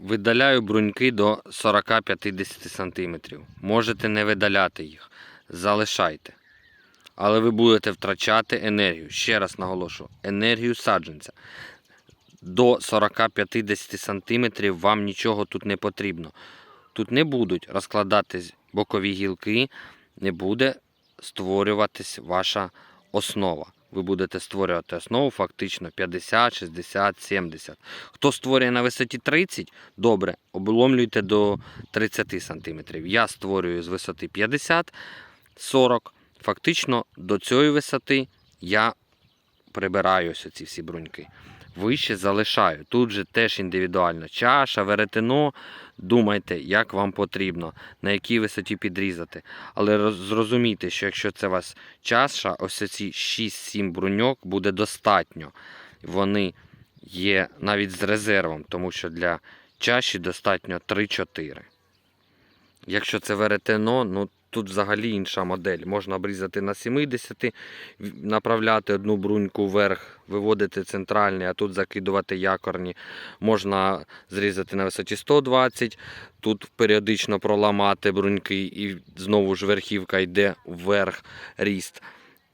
Видаляю бруньки до 40-50 см. Можете не видаляти їх. Залишайте. Але ви будете втрачати енергію. Ще раз наголошую, енергію саджанця. До 40-50 см вам нічого тут не потрібно. Тут не будуть розкладатись бокові гілки, не буде створюватись ваша основа. Ви будете створювати основу фактично 50, 60, 70. Хто створює на висоті 30, добре, обломлюйте до 30 см. Я створюю з висоти 50, 40. Фактично до цієї висоти я прибираю ось ці всі бруньки. Вище залишаю. Тут же теж індивідуально. Чаша, веретено. Думайте, як вам потрібно, на якій висоті підрізати. Але зрозумійте, що якщо це у вас чаша, ось ці 6-7 бруньок буде достатньо. Вони є навіть з резервом, тому що для чаші достатньо 3-4. Якщо це веретено, ну тут взагалі інша модель. Можна обрізати на 70, направляти одну бруньку вверх, виводити центральний, а тут закидувати якорні. Можна зрізати на висоті 120, тут періодично проламати бруньки і знову ж верхівка йде вверх ріст.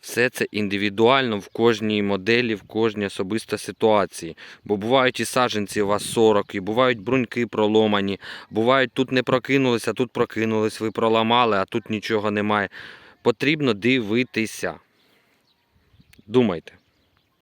Все це індивідуально в кожній моделі, в кожній особистій ситуації. Бо бувають і саджанці у вас 40, і бувають бруньки проломані, бувають тут не прокинулися, тут прокинулись, ви проламали, а тут нічого немає. Потрібно дивитися. Думайте.